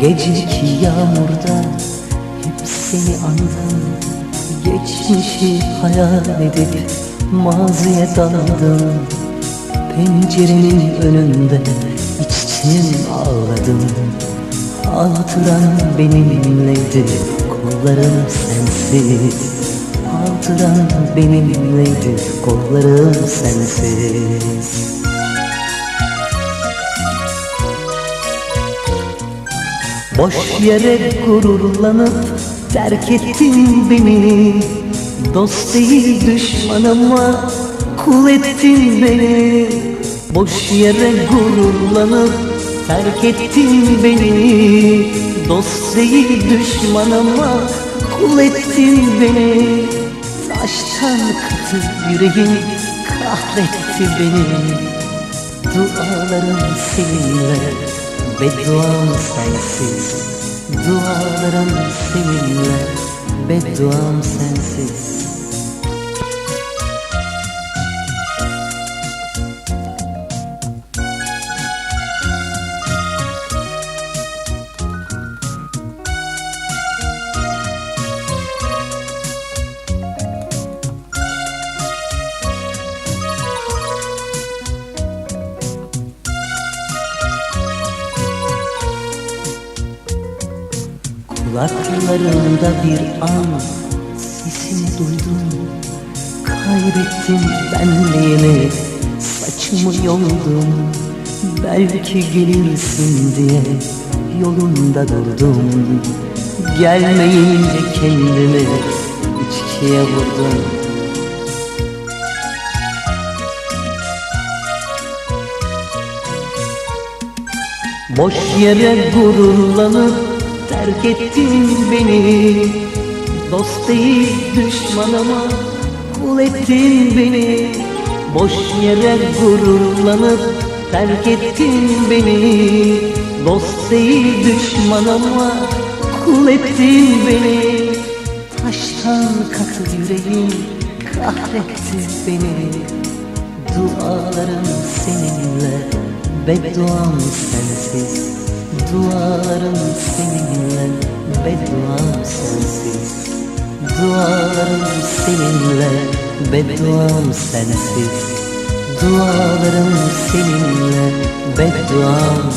Geceki yağmurda hep seni andım Geçmişi hayal edip maziye daldım. Pencerenin önünde içtim ağladım. Hatıran benimleydi kollarım sensiz. Hatıran benimleydi kollarım sensiz Boş yere gururlanıp terk ettin beni. Dost değil düşmanıma kul ettin beni. Boş yere gururlanıp terk ettin beni. Dost değil düşmanıma kul ettin beni. Taştan katı yüreğin kahretti beni. Dualarım seninle Bedduam sensiz Dualarım seninle Bedduam sensiz Kulaklarımda bir an sesini duydum. Kaybettim benliğimi saçımı yoldum. Belki gelirsin diye yolunda durdum. Gelmeyince kendimi içkiye vurdum. Boş yere gururlanıp terk ettin beni. Dost değil düşmanıma kul ettin beni. Boş yere gururlanıp terk ettin beni. Dost değil düşmanıma kul ettin beni. Taştan katı yüreğim kahretti beni. Dualarım seninle Bedduam sensiz Dualarım seninle Bedduam sensiz Dualarım seninle Bedduam sensiz Dualarım seninle Bedduam